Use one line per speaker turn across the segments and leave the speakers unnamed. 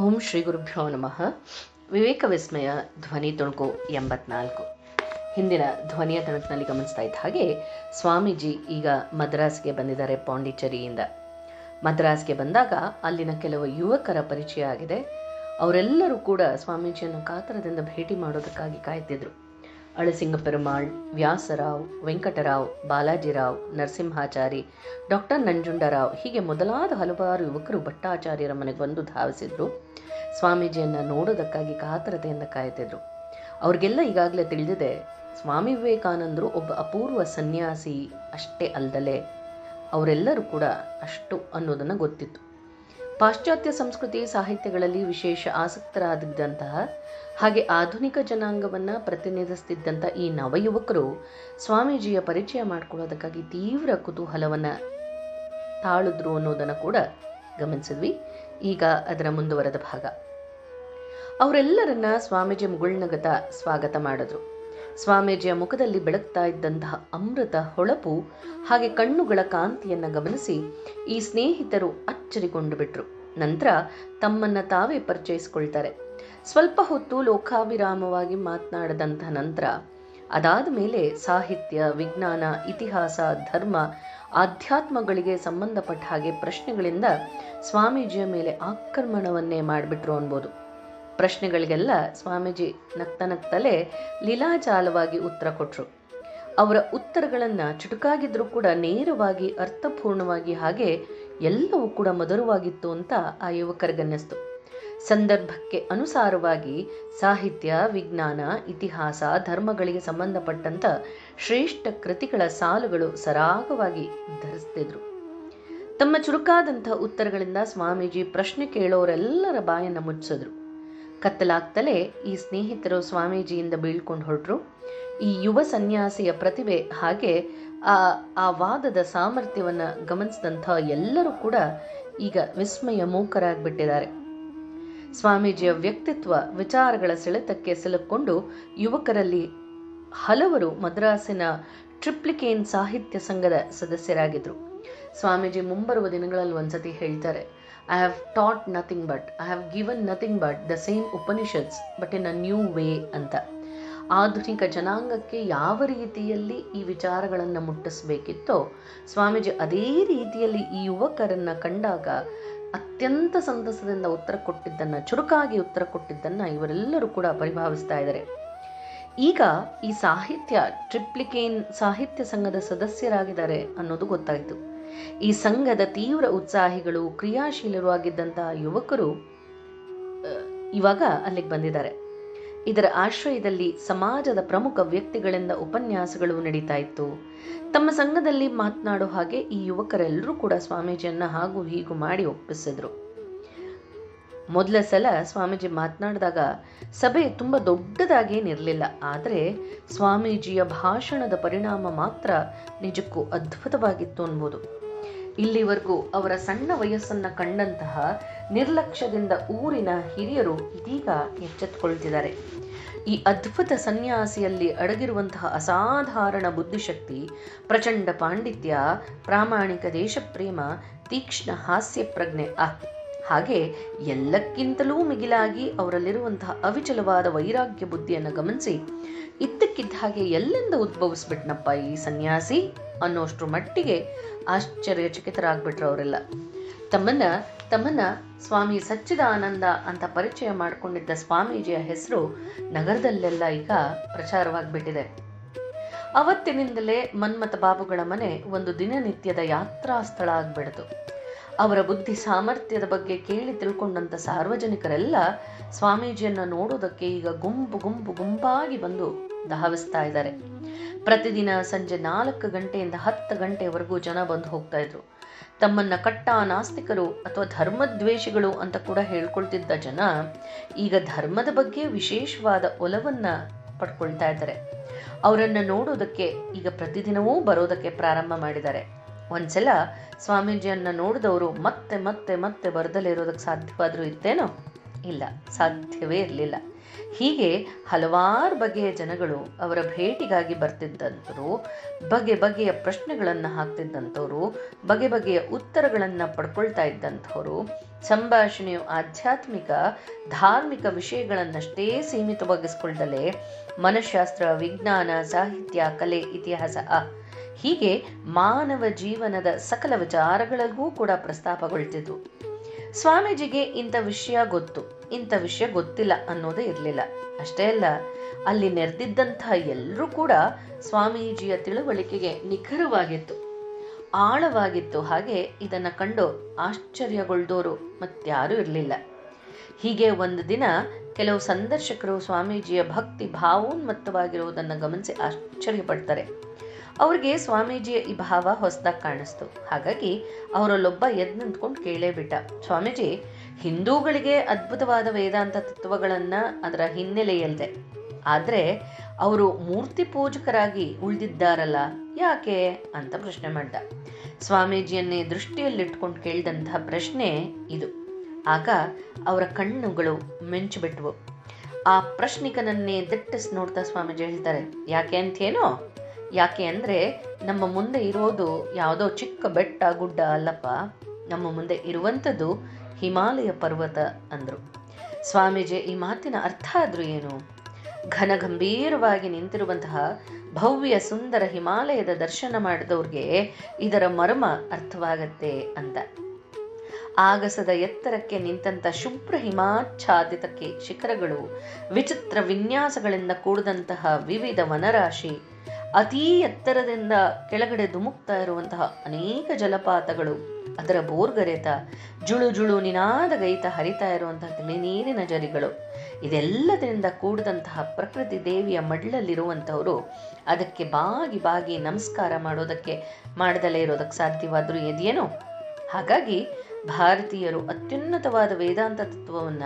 ಓಂ ಶ್ರೀ ಗುರುಭ್ಯೋ ನಮಃ. ವಿವೇಕ ವಿಸ್ಮಯ ಧ್ವನಿ ತುಣುಕು ಎಂಬತ್ನಾಲ್ಕು. ಹಿಂದಿನ ಧ್ವನಿಯ ತುಣುಕಿನಲ್ಲಿ ಗಮನಿಸ್ತಾ ಇದ್ದ ಹಾಗೆ ಸ್ವಾಮೀಜಿ ಈಗ ಮದ್ರಾಸ್ಗೆ ಬಂದಿದ್ದಾರೆ ಪಾಂಡಿಚೇರಿಯಿಂದ. ಮದ್ರಾಸ್ಗೆ ಬಂದಾಗ ಅಲ್ಲಿನ ಕೆಲವು ಯುವಕರ ಪರಿಚಯ ಆಗಿದೆ. ಅವರೆಲ್ಲರೂ ಕೂಡ ಸ್ವಾಮೀಜಿಯನ್ನು ಕಾತರದಿಂದ ಭೇಟಿ ಮಾಡೋದಕ್ಕಾಗಿ ಕಾಯ್ತಿದ್ರು. ಅಳಸಿಂಗ ಪೆರುಮಾಳ್ ವ್ಯಾಸರಾವ್, ವೆಂಕಟರಾವ್, ಬಾಲಾಜಿರಾವ್, ನರಸಿಂಹಾಚಾರಿ, ಡಾಕ್ಟರ್ ನಂಜುಂಡರಾವ್ ಹೀಗೆ ಮೊದಲಾದ ಹಲವಾರು ಯುವಕರು ಭಟ್ಟಾಚಾರ್ಯರ ಮನೆಗೆ ಬಂದು ಧಾವಿಸಿದ್ರು. ಸ್ವಾಮೀಜಿಯನ್ನು ನೋಡೋದಕ್ಕಾಗಿ ಕಾತರತೆಯಿಂದ ಕಾಯ್ತಿದ್ರು. ಅವ್ರಿಗೆಲ್ಲ ಈಗಾಗಲೇ ತಿಳಿದಿದೆ, ಸ್ವಾಮಿ ವಿವೇಕಾನಂದರು ಒಬ್ಬ ಅಪೂರ್ವ ಸನ್ಯಾಸಿ ಅಷ್ಟೇ ಅಲ್ಲದಲೇ ಅವರೆಲ್ಲರೂ ಕೂಡ ಅಷ್ಟು ಅನ್ನೋದನ್ನು ಗೊತ್ತಿತ್ತು. ಪಾಶ್ಚಾತ್ಯ ಸಂಸ್ಕೃತಿ ಸಾಹಿತ್ಯಗಳಲ್ಲಿ ವಿಶೇಷ ಆಸಕ್ತರಾಗಿದ್ದಂತಹ ಹಾಗೆ ಆಧುನಿಕ ಜನಾಂಗವನ್ನು ಪ್ರತಿನಿಧಿಸ್ತಿದ್ದಂಥ ಈ ನವಯುವಕರು ಸ್ವಾಮೀಜಿಯ ಪರಿಚಯ ಮಾಡಿಕೊಳ್ಳೋದಕ್ಕಾಗಿ ತೀವ್ರ ಕುತೂಹಲವನ್ನು ತಾಳಿದ್ರು ಅನ್ನೋದನ್ನು ಕೂಡ ಗಮನಿಸಿದ್ವಿ. ಈಗ ಅದರ ಮುಂದುವರೆದ ಭಾಗ. ಅವರೆಲ್ಲರನ್ನ ಸ್ವಾಮೀಜಿ ಮುಗುಳ್ನಗತ ಸ್ವಾಗತ ಮಾಡಿದ್ರು. ಸ್ವಾಮೀಜಿಯ ಮುಖದಲ್ಲಿ ಬೆಳಗ್ತಾ ಇದ್ದಂತಹ ಅಮೃತ ಹೊಳಪು ಹಾಗೆ ಕಣ್ಣುಗಳ ಕಾಂತಿಯನ್ನ ಗಮನಿಸಿ ಈ ಸ್ನೇಹಿತರು ಅಚ್ಚರಿಗೊಂಡು ಬಿಟ್ರು ನಂತರ ತಮ್ಮನ್ನ ತಾವೇ ಪರಿಚಯಿಸಿಕೊಳ್ತಾರೆ. ಸ್ವಲ್ಪ ಹೊತ್ತು ಲೋಕಾಭಿರಾಮವಾಗಿ ಮಾತನಾಡದಂಥ ನಂತರ ಅದಾದ ಮೇಲೆ ಸಾಹಿತ್ಯ, ವಿಜ್ಞಾನ, ಇತಿಹಾಸ, ಧರ್ಮ, ಆಧ್ಯಾತ್ಮಗಳಿಗೆ ಸಂಬಂಧಪಟ್ಟ ಹಾಗೆ ಪ್ರಶ್ನೆಗಳಿಂದ ಸ್ವಾಮೀಜಿಯ ಮೇಲೆ ಆಕ್ರಮಣವನ್ನೇ ಮಾಡಿಬಿಟ್ರು ಅನ್ಬೋದು. ಪ್ರಶ್ನೆಗಳಿಗೆಲ್ಲ ಸ್ವಾಮೀಜಿ ನಗ್ತ ನಗ್ತಲೇ ಲೀಲಾಜಾಲವಾಗಿ ಉತ್ತರ ಕೊಟ್ರು. ಅವರ ಉತ್ತರಗಳನ್ನು ಚುಟುಕಾಗಿದ್ರೂ ಕೂಡ ನೇರವಾಗಿ ಅರ್ಥಪೂರ್ಣವಾಗಿ ಹಾಗೆ ಎಲ್ಲವೂ ಕೂಡ ಮಧುರವಾಗಿತ್ತು ಅಂತ ಆ ಯುವಕರಿಗನ್ನಿಸ್ತು. ಸಂದರ್ಭಕ್ಕೆ ಅನುಸಾರವಾಗಿ ಸಾಹಿತ್ಯ, ವಿಜ್ಞಾನ, ಇತಿಹಾಸ, ಧರ್ಮಗಳಿಗೆ ಸಂಬಂಧಪಟ್ಟಂತ ಶ್ರೇಷ್ಠ ಕೃತಿಗಳ ಸಾಲುಗಳು ಸರಾಗವಾಗಿ ಧರಿಸ್ತಿದ್ರು. ತಮ್ಮ ಚುರುಕಾದಂಥ ಉತ್ತರಗಳಿಂದ ಸ್ವಾಮೀಜಿ ಪ್ರಶ್ನೆ ಕೇಳೋರೆಲ್ಲರ ಬಾಯನ್ನು ಮುಚ್ಚಿಸಿದ್ರು. ಕತ್ತಲಾಗ್ತಲೇ ಈ ಸ್ನೇಹಿತರು ಸ್ವಾಮೀಜಿಯಿಂದ ಬೀಳ್ಕೊಂಡು ಹೊರಟ್ರು. ಈ ಯುವ ಸನ್ಯಾಸಿಯ ಪ್ರತಿಭೆ ಹಾಗೆ ಆ ಆ ವಾದದ ಸಾಮರ್ಥ್ಯವನ್ನು ಗಮನಿಸಿದಂಥ ಎಲ್ಲರೂ ಕೂಡ ಈಗ ವಿಸ್ಮಯ ಮೂಕರಾಗಿಬಿಟ್ಟಿದ್ದಾರೆ. ಸ್ವಾಮೀಜಿಯ ವ್ಯಕ್ತಿತ್ವ ವಿಚಾರಗಳ ಸೆಳೆತಕ್ಕೆ ಸಿಲುಕೊಂಡು ಯುವಕರಲ್ಲಿ ಹಲವರು ಮದ್ರಾಸಿನ ಟ್ರಿಪ್ಲಿಕೇನ್ ಸಾಹಿತ್ಯ ಸಂಘದ ಸದಸ್ಯರಾಗಿದ್ದರು ಸ್ವಾಮೀಜಿ ಮುಂಬರುವ ದಿನಗಳಲ್ಲಿ ಒಂದ್ಸತಿ ಹೇಳ್ತಾರೆ I have taught nothing but I have given nothing but the same Upanishads but in a new way ಅಂತ. ಆಧುನಿಕ ಜನಾಂಗಕ್ಕೆ ಯಾವ ರೀತಿಯಲ್ಲಿ ಈ ವಿಚಾರಗಳನ್ನು ಮುಟ್ಟಿಸಬೇಕಿತ್ತೋ ಸ್ವಾಮೀಜಿ ಅದೇ ರೀತಿಯಲ್ಲಿ ಈ ಯುವಕರನ್ನು ಕಂಡಾಗ ಅತ್ಯಂತ ಸಂತಸದಿಂದ ಉತ್ತರ ಕೊಟ್ಟಿದ್ದನ್ನು, ಚುರುಕಾಗಿ ಉತ್ತರ ಕೊಟ್ಟಿದ್ದನ್ನು ಇವರೆಲ್ಲರೂ ಕೂಡ ಪರಿಭಾವಿಸ್ತಾ ಇದ್ದಾರೆ. ಈಗ ಈ ಸಾಹಿತ್ಯ ಟ್ರಿಪ್ಲಿಕೇನ್ ಸಾಹಿತ್ಯ ಸಂಘದ ಸದಸ್ಯರಾಗಿದ್ದಾರೆ ಅನ್ನೋದು ಗೊತ್ತಾಯಿತು. ಈ ಸಂಘದ ತೀವ್ರ ಉತ್ಸಾಹಿಗಳು, ಕ್ರಿಯಾಶೀಲರು ಆಗಿದ್ದಂತಹ ಯುವಕರು ಇವಾಗ ಅಲ್ಲಿಗೆ ಬಂದಿದ್ದಾರೆ. ಇದರ ಆಶ್ರಯದಲ್ಲಿ ಸಮಾಜದ ಪ್ರಮುಖ ವ್ಯಕ್ತಿಗಳಿಂದ ಉಪನ್ಯಾಸಗಳು ನಡೀತಾ ಇತ್ತು. ತಮ್ಮ ಸಂಘದಲ್ಲಿ ಮಾತನಾಡೋ ಹಾಗೆ ಈ ಯುವಕರೆಲ್ಲರೂ ಕೂಡ ಸ್ವಾಮೀಜಿಯನ್ನ ಹಾಗೂ ಹೀಗೂ ಮಾಡಿ ಒಪ್ಪಿಸಿದ್ರು. ಮೊದಲ ಸಲ ಸ್ವಾಮೀಜಿ ಮಾತನಾಡಿದಾಗ ಸಭೆ ತುಂಬ ದೊಡ್ಡದಾಗೇನಿರಲಿಲ್ಲ ಆದರೆ ಸ್ವಾಮೀಜಿಯ ಭಾಷಣದ ಪರಿಣಾಮ ಮಾತ್ರ ನಿಜಕ್ಕೂ ಅದ್ಭುತವಾಗಿತ್ತು ಅನ್ಬೋದು. ಇಲ್ಲಿವರೆಗೂ ಅವರ ಸಣ್ಣ ವಯಸ್ಸನ್ನ ಕಂಡಂತಹ ನಿರ್ಲಕ್ಷ್ಯದಿಂದ ಊರಿನ ಹಿರಿಯರು ಇದೀಗ ಎಚ್ಚೆತ್ತುಕೊಳ್ತಿದ್ದಾರೆ ಈ ಅದ್ಭುತ ಸನ್ಯಾಸಿಯಲ್ಲಿ ಅಡಗಿರುವಂತಹ ಅಸಾಧಾರಣ ಬುದ್ಧಿಶಕ್ತಿ, ಪ್ರಚಂಡ ಪಾಂಡಿತ್ಯ, ಪ್ರಾಮಾಣಿಕ ದೇಶಪ್ರೇಮ, ತೀಕ್ಷ್ಣ ಹಾಸ್ಯ ಪ್ರಜ್ಞೆ ಆ ಹಾಗೆ ಎಲ್ಲಕ್ಕಿಂತಲೂ ಮಿಗಿಲಾಗಿ ಅವರಲ್ಲಿರುವಂತಹ ಅವಿಚಲವಾದ ವೈರಾಗ್ಯ ಬುದ್ಧಿಯನ್ನು ಗಮನಿಸಿ, ಇದ್ದಕ್ಕಿದ್ದ ಹಾಗೆ ಎಲ್ಲಿಂದ ಉದ್ಭವಿಸ್ಬಿಟ್ನಪ್ಪ ಈ ಸನ್ಯಾಸಿ ಅನ್ನೋಷ್ಟ್ರ ಮಟ್ಟಿಗೆ ಆಶ್ಚರ್ಯಚಕಿತರಾಗ್ಬಿಟ್ರು ಅವರೆಲ್ಲ ತಮ್ಮನ್ನ ತಮ್ಮನ್ನ ಸ್ವಾಮಿ ಸಚ್ಚಿದಾನಂದ ಅಂತ ಪರಿಚಯ ಮಾಡಿಕೊಂಡಿದ್ದ ಸ್ವಾಮೀಜಿಯ ಹೆಸರು ನಗರದಲ್ಲೆಲ್ಲ ಈಗ ಪ್ರಚಾರವಾಗ್ಬಿಟ್ಟಿದೆ. ಅವತ್ತಿನಿಂದಲೇ ಮನ್ಮಥ ಬಾಬುಗಳ ಮನೆ ಒಂದು ದಿನನಿತ್ಯದ ಯಾತ್ರಾ ಸ್ಥಳ ಆಗ್ಬಿಡ್ತು. ಅವರ ಬುದ್ಧಿ ಸಾಮರ್ಥ್ಯದ ಬಗ್ಗೆ ಕೇಳಿ ತಿಳ್ಕೊಂಡಂಥ ಸಾರ್ವಜನಿಕರೆಲ್ಲ ಸ್ವಾಮೀಜಿಯನ್ನು ನೋಡೋದಕ್ಕೆ ಈಗ ಗುಂಪು ಗುಂಪು ಗುಂಪಾಗಿ ಬಂದು ಧಾವಿಸ್ತಾ ಇದ್ದಾರೆ. ಪ್ರತಿದಿನ ಸಂಜೆ ನಾಲ್ಕು ಗಂಟೆಯಿಂದ ಹತ್ತು ಗಂಟೆವರೆಗೂ ಜನ ಬಂದು ಹೋಗ್ತಾ ಇದ್ರು. ತಮ್ಮನ್ನ ಕಟ್ಟ ನಾಸ್ತಿಕರು ಅಥವಾ ಧರ್ಮದ್ವೇಷಿಗಳು ಅಂತ ಕೂಡ ಹೇಳ್ಕೊಳ್ತಿದ್ದ ಜನ ಈಗ ಧರ್ಮದ ಬಗ್ಗೆ ವಿಶೇಷವಾದ ಒಲವನ್ನ ಪಡ್ಕೊಳ್ತಾ ಇದ್ದಾರೆ. ಅವರನ್ನ ನೋಡೋದಕ್ಕೆ ಈಗ ಪ್ರತಿದಿನವೂ ಬರೋದಕ್ಕೆ ಪ್ರಾರಂಭ ಮಾಡಿದ್ದಾರೆ. ಒಂದ್ಸಲ ಸ್ವಾಮೀಜಿಯನ್ನ ನೋಡಿದವರು ಮತ್ತೆ ಮತ್ತೆ ಮತ್ತೆ ಬರದಲ್ಲೇ ಇರೋದಕ್ಕೆ ಸಾಧ್ಯವಾದರೂ ಇತ್ತೇನೋ ಇಲ್ಲ, ಸಾಧ್ಯವೇ ಇರಲಿಲ್ಲ. ಹೀಗೆ ಹಲವಾರು ಬಗೆಯ ಜನಗಳು ಅವರ ಭೇಟಿಗಾಗಿ ಬರ್ತಿದ್ದಂಥವ್ರು, ಬಗೆ ಬಗೆಯ ಪ್ರಶ್ನೆಗಳನ್ನು ಹಾಕ್ತಿದ್ದಂಥವ್ರು, ಬಗೆ ಬಗೆಯ ಉತ್ತರಗಳನ್ನು ಪಡ್ಕೊಳ್ತಾ ಇದ್ದಂಥವ್ರು, ಸಂಭಾಷಣೆಯು ಆಧ್ಯಾತ್ಮಿಕ, ಧಾರ್ಮಿಕ ವಿಷಯಗಳನ್ನಷ್ಟೇ ಸೀಮಿತವಾಗಿಸ್ಕೊಳ್ದಲೇ ಮನಃಶಾಸ್ತ್ರ, ವಿಜ್ಞಾನ, ಸಾಹಿತ್ಯ, ಕಲೆ, ಇತಿಹಾಸ ಹೀಗೆ ಮಾನವ ಜೀವನದ ಸಕಲ ವಿಚಾರಗಳಿಗೂ ಕೂಡ ಪ್ರಸ್ತಾಪಗೊಳ್ತಿದ್ವು. ಸ್ವಾಮೀಜಿಗೆ ಇಂಥ ವಿಷಯ ಗೊತ್ತು, ಇಂಥ ವಿಷಯ ಗೊತ್ತಿಲ್ಲ ಅನ್ನೋದೇ ಇರಲಿಲ್ಲ. ಅಷ್ಟೇ ಅಲ್ಲ, ಅಲ್ಲಿ ನೆರೆದಿದ್ದಂತಹ ಎಲ್ಲರೂ ಕೂಡ ಸ್ವಾಮೀಜಿಯ ತಿಳುವಳಿಕೆಗೆ ನಿಖರವಾಗಿತ್ತು. ಆಳವಾಗಿತ್ತು ಹಾಗೆ ಇದನ್ನು ಕಂಡು ಆಶ್ಚರ್ಯಗೊಳ್ದೋರು ಮತ್ತಾರೂ ಇರಲಿಲ್ಲ. ಹೀಗೆ ಒಂದು ದಿನ ಕೆಲವು ಸಂದರ್ಶಕರು ಸ್ವಾಮೀಜಿಯ ಭಕ್ತಿ ಭಾವೋನ್ಮತ್ತವಾಗಿರುವುದನ್ನು ಗಮನಿಸಿ ಆಶ್ಚರ್ಯಪಡ್ತಾರೆ. ಅವ್ರಿಗೆ ಸ್ವಾಮೀಜಿಯ ಈ ಭಾವ ಹೊಸದಾಗಿ ಕಾಣಿಸ್ತು. ಹಾಗಾಗಿ ಅವರಲ್ಲೊಬ್ಬ ಎದ್ದು ನಿಂತ್ಕೊಂಡು ಕೇಳೇ ಬಿಟ್ಟ. ಸ್ವಾಮೀಜಿ, ಹಿಂದೂಗಳಿಗೆ ಅದ್ಭುತವಾದ ವೇದಾಂತ ತತ್ವಗಳನ್ನು ಅದರ ಹಿನ್ನೆಲೆಯಲ್ಲದೆ ಆದ್ರೆ ಅವರು ಮೂರ್ತಿ ಪೂಜಕರಾಗಿ ಉಳಿದಿದ್ದಾರಲ್ಲ, ಯಾಕೆ ಅಂತ ಪ್ರಶ್ನೆ ಮಾಡ್ದ. ಸ್ವಾಮೀಜಿಯನ್ನೇ ದೃಷ್ಟಿಯಲ್ಲಿಟ್ಕೊಂಡು ಕೇಳಿದಂತಹ ಪ್ರಶ್ನೆ ಇದು. ಆಗ ಅವರ ಕಣ್ಣುಗಳು ಮೆಂಚು ಬಿಟ್ವು ಆ ಪ್ರಶ್ನಿಕನನ್ನೇ ದಿಟ್ಟಿಸ್ ನೋಡ್ತಾ ಸ್ವಾಮೀಜಿ ಹೇಳ್ತಾರೆ, ಯಾಕೆ ಅಂತೇನೋ ಯಾಕೆ ಅಂದರೆ ನಮ್ಮ ಮುಂದೆ ಇರೋದು ಯಾವುದೋ ಚಿಕ್ಕ ಬೆಟ್ಟ, ಗುಡ್ಡ ಅಲ್ಲಪ್ಪ. ನಮ್ಮ ಮುಂದೆ ಇರುವಂಥದ್ದು ಹಿಮಾಲಯ ಪರ್ವತ ಅಂದರು. ಸ್ವಾಮೀಜಿ, ಈ ಮಾತಿನ ಅರ್ಥ ಆದರೂ ಏನು? ಘನ ಗಂಭೀರವಾಗಿ ನಿಂತಿರುವಂತಹ ಭವ್ಯ ಸುಂದರ ಹಿಮಾಲಯದ ದರ್ಶನ ಮಾಡಿದವ್ರಿಗೆ ಇದರ ಮರ್ಮ ಅರ್ಥವಾಗತ್ತೆ ಅಂತ. ಆಗಸದ ಎತ್ತರಕ್ಕೆ ನಿಂತಂಥ ಶುಭ್ರ ಹಿಮಾಚ್ಛಾದಿತಕ್ಕೆ ಶಿಖರಗಳು, ವಿಚಿತ್ರ ವಿನ್ಯಾಸಗಳಿಂದ ಕೂಡಿದಂತಹ ವಿವಿಧ ವನರಾಶಿ ಅತೀ ಎತ್ತರದಿಂದ ಕೆಳಗಡೆ ಧುಮುಕ್ತಾ ಇರುವಂತಹ ಅನೇಕ ಜಲಪಾತಗಳು. ಅದರ ಬೋರ್ಗರೆತ ಜುಳು ಜುಳು ನಿನಾದ ಗೈತ ಹರಿತಾ ಇರುವಂತಹ ನೀರಿನ ಜರಿಗಳು. ಇದೆಲ್ಲದರಿಂದ ಕೂಡಿದಂತಹ ಪ್ರಕೃತಿ ದೇವಿಯ ಮಡ್ಲಲ್ಲಿರುವಂತಹವರು ಅದಕ್ಕೆ ಬಾಗಿ ಬಾಗಿ ನಮಸ್ಕಾರ ಮಾಡೋದಕ್ಕೆ ಮಾಡದಲೇ ಇರೋದಕ್ಕೆ ಸಾಧ್ಯವಾದರೂ ಇದೆಯೇನೋ? ಹಾಗಾಗಿ ಭಾರತೀಯರು ಅತ್ಯುನ್ನತವಾದ ವೇದಾಂತ ತತ್ವವನ್ನ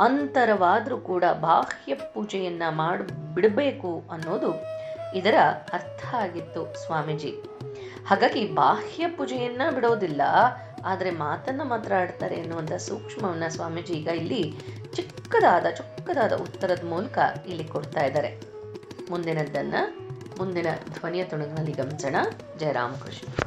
ಅಂತರವಾದರೂ ಕೂಡ ಬಾಹ್ಯ ಪೂಜೆಯನ್ನ ಮಾಡಿ, ಬಿಡಬೇಕು ಅನ್ನೋದು ಇದರ ಅರ್ಥ ಆಗಿತ್ತು ಸ್ವಾಮೀಜಿ. ಹಾಗಾಗಿ ಬಾಹ್ಯ ಪೂಜೆಯನ್ನ ಬಿಡೋದಿಲ್ಲ, ಆದರೆ ಮಾತನ್ನ ಮಾತ್ರ ಆಡ್ತಾರೆ ಎನ್ನುವಂಥ ಸೂಕ್ಷ್ಮವನ್ನ ಸ್ವಾಮೀಜಿ ಈಗ ಇಲ್ಲಿ ಚಿಕ್ಕದಾದ ಚಿಕ್ಕದಾದ ಉತ್ತರದ ಮೂಲಕ ಇಲ್ಲಿ ಕೊಡ್ತಾ ಇದ್ದಾರೆ. ಮುಂದಿನದ್ದನ್ನ, ಮುಂದಿನ ಧ್ವನಿಯ ತುಣುಕಿನಲ್ಲಿ ಗಮನಿಸೋಣ. ಜಯರಾಮಕೃಷ್ಣ.